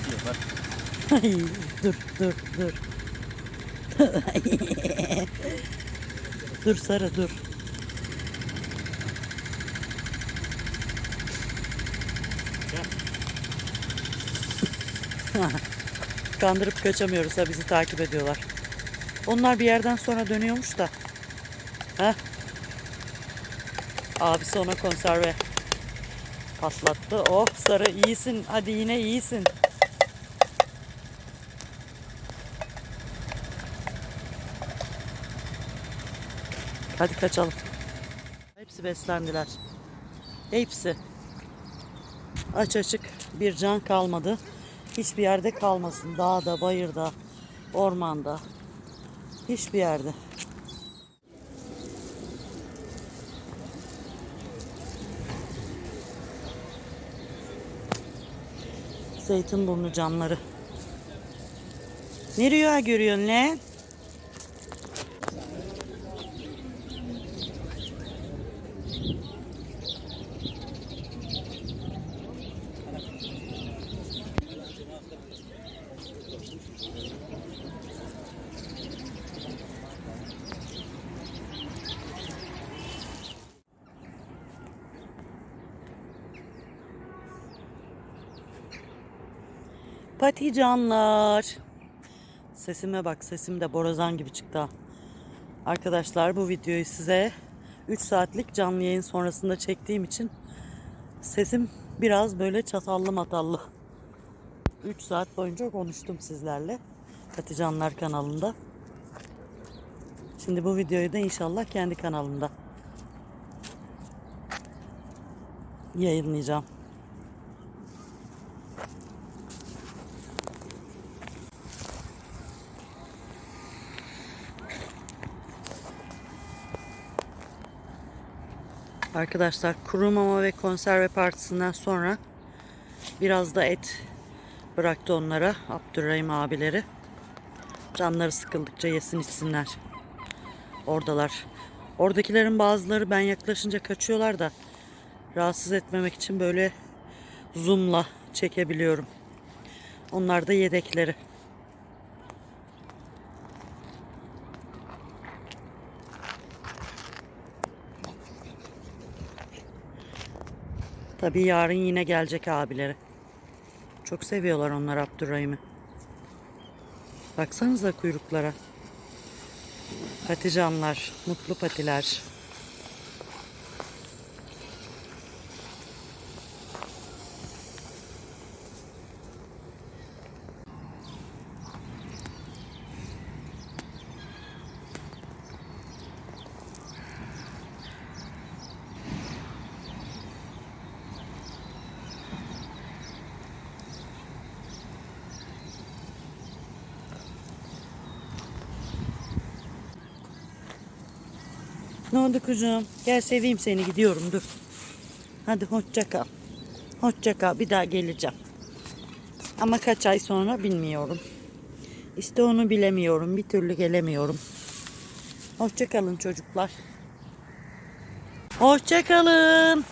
Hadi bak. Ay, dur dur dur. dur Sarı dur. Kandırıp kaçamıyoruz ha bizi takip ediyorlar. Onlar bir yerden sonra dönüyormuş da. Heh. Abisi ona konserve patlattı. Oh Sarı iyisin. Hadi yine iyisin. Hadi kaçalım. Hepsi beslendiler. Hepsi. Aç açık bir can kalmadı. Hiçbir yerde kalmasın. Dağda, bayırda, ormanda. Hiçbir yerde. Zeytinburnu camları. Ne rüya görüyorsun lan? Paticanlar. Sesime bak sesim de borazan gibi çıktı. Arkadaşlar bu videoyu size 3 saatlik canlı yayın sonrasında çektiğim için sesim biraz böyle çatallı matallı. 3 saat boyunca konuştum sizlerle. Paticanlar kanalında. Şimdi bu videoyu da inşallah kendi kanalımda yayınlayacağım. Arkadaşlar kuru mama ve konserve partisinden sonra biraz da et bıraktı onlara Abdurrahim abileri. Canları sıkıldıkça yesin içsinler. Oradalar. Oradakilerin bazıları ben yaklaşınca kaçıyorlar da rahatsız etmemek için böyle zoomla çekebiliyorum. Onlar da yedekleri. Tabii yarın yine gelecek abileri. Çok seviyorlar onlar Abdurrahim'i. Baksanıza kuyruklara. Paticanlar, mutlu patiler. Ne oldu kuzum? Gel seveyim seni gidiyorum dur. Hadi hoşça kal. Hoşça kal bir daha geleceğim. Ama kaç ay sonra bilmiyorum. İşte onu bilemiyorum. Bir türlü gelemiyorum. Hoşça kalın çocuklar. Hoşça kalın.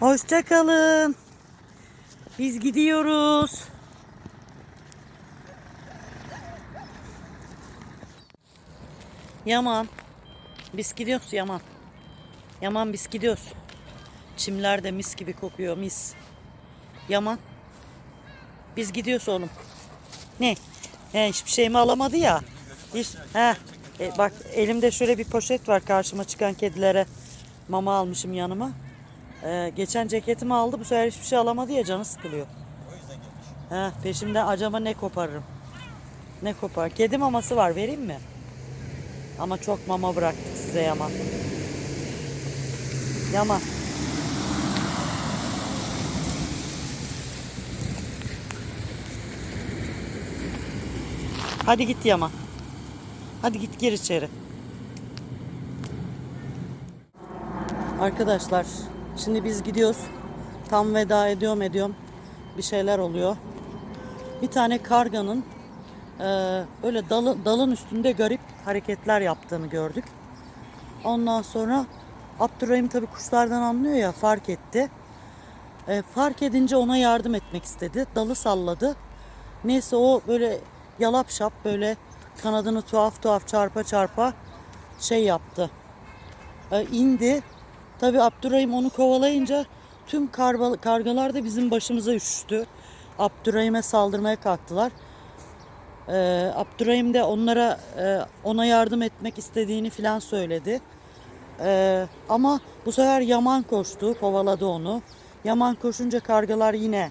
Hoşça kalın. Biz gidiyoruz. Yaman. Biz gidiyoruz Yaman. Yaman biz gidiyoruz. Çimler de mis gibi kokuyor mis. Yaman. Biz gidiyoruz oğlum. Ne? He, hiçbir şeyimi alamadı ya. Hiç, he. E, bak elimde şöyle bir poşet var karşıma çıkan kedilere. Mama almışım yanıma. Ee, geçen ceketimi aldı bu sefer hiçbir şey alamadı ya canı sıkılıyor. He, peşimden acaba ne koparırım? Ne kopar? Kedi maması var vereyim mi? Ama çok mama bıraktık size Yaman. Yaman. Hadi git Yaman. Hadi git gir içeri. Arkadaşlar şimdi biz gidiyoruz. Tam veda ediyorum ediyorum. Bir şeyler oluyor. Bir tane karganın e, öyle dalı, dalın üstünde garip hareketler yaptığını gördük. Ondan sonra Abdurrahim tabii kuşlardan anlıyor ya fark etti. E, fark edince ona yardım etmek istedi. Dalı salladı. Neyse o böyle yalap şap böyle kanadını tuhaf tuhaf çarpa çarpa şey yaptı. E, indi. Tabii Abdurrahim onu kovalayınca tüm karga, kargalar da bizim başımıza üşüştü. Abdurrahim'e saldırmaya kalktılar. Ee, Abdurrahim de onlara e, ona yardım etmek istediğini filan söyledi. Ee, ama bu sefer Yaman koştu, kovaladı onu. Yaman koşunca kargalar yine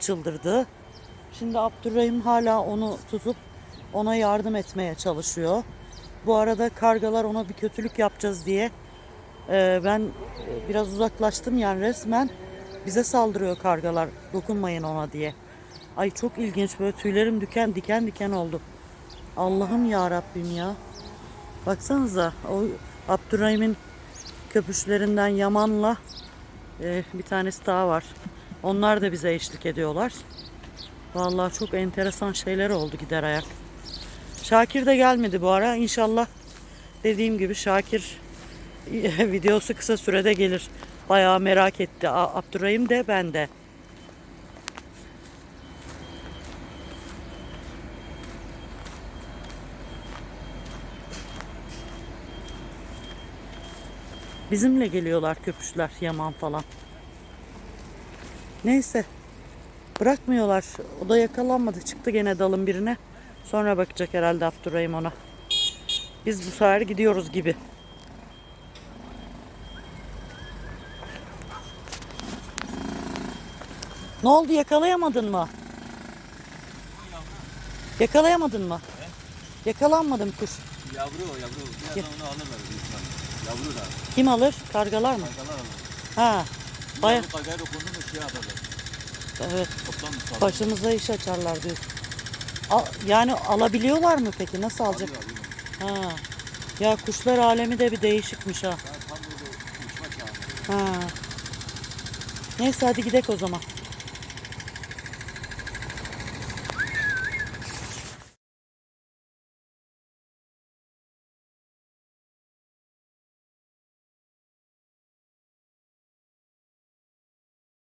çıldırdı. Şimdi Abdurrahim hala onu tutup ona yardım etmeye çalışıyor. Bu arada kargalar ona bir kötülük yapacağız diye e, ben e, biraz uzaklaştım yani resmen bize saldırıyor kargalar dokunmayın ona diye. Ay çok ilginç böyle tüylerim diken diken diken oldu. Allah'ım ya Rabbim ya. Baksanıza o Abdurrahim'in köpüşlerinden Yaman'la e, bir tanesi daha var. Onlar da bize eşlik ediyorlar. Vallahi çok enteresan şeyler oldu gider ayak. Şakir de gelmedi bu ara. İnşallah dediğim gibi Şakir videosu kısa sürede gelir. Bayağı merak etti. Abdurrahim de ben de. Bizimle geliyorlar köpüşler, yaman falan. Neyse. Bırakmıyorlar. O da yakalanmadı. Çıktı gene dalın birine. Sonra bakacak herhalde Abdurrahim ona. Biz bu sefer gidiyoruz gibi. Ne oldu yakalayamadın mı? Yakalayamadın mı? Yakalanmadım kuş. Yavru o yavru. Birazdan onu alırlar. Yavru da. Kim alır? Kargalar mı? Kargalar alır. Ha. Baya Yavru kargaya dokundu mu şey yaparlar. evet. Toplam mı Başımıza iş açarlar diyorsun. Al- yani alabiliyorlar mı peki? Nasıl alacak? Ha. Ya kuşlar alemi de bir değişikmiş ha. Tam böyle uçma çağında. Ha. Neyse hadi gidelim o zaman.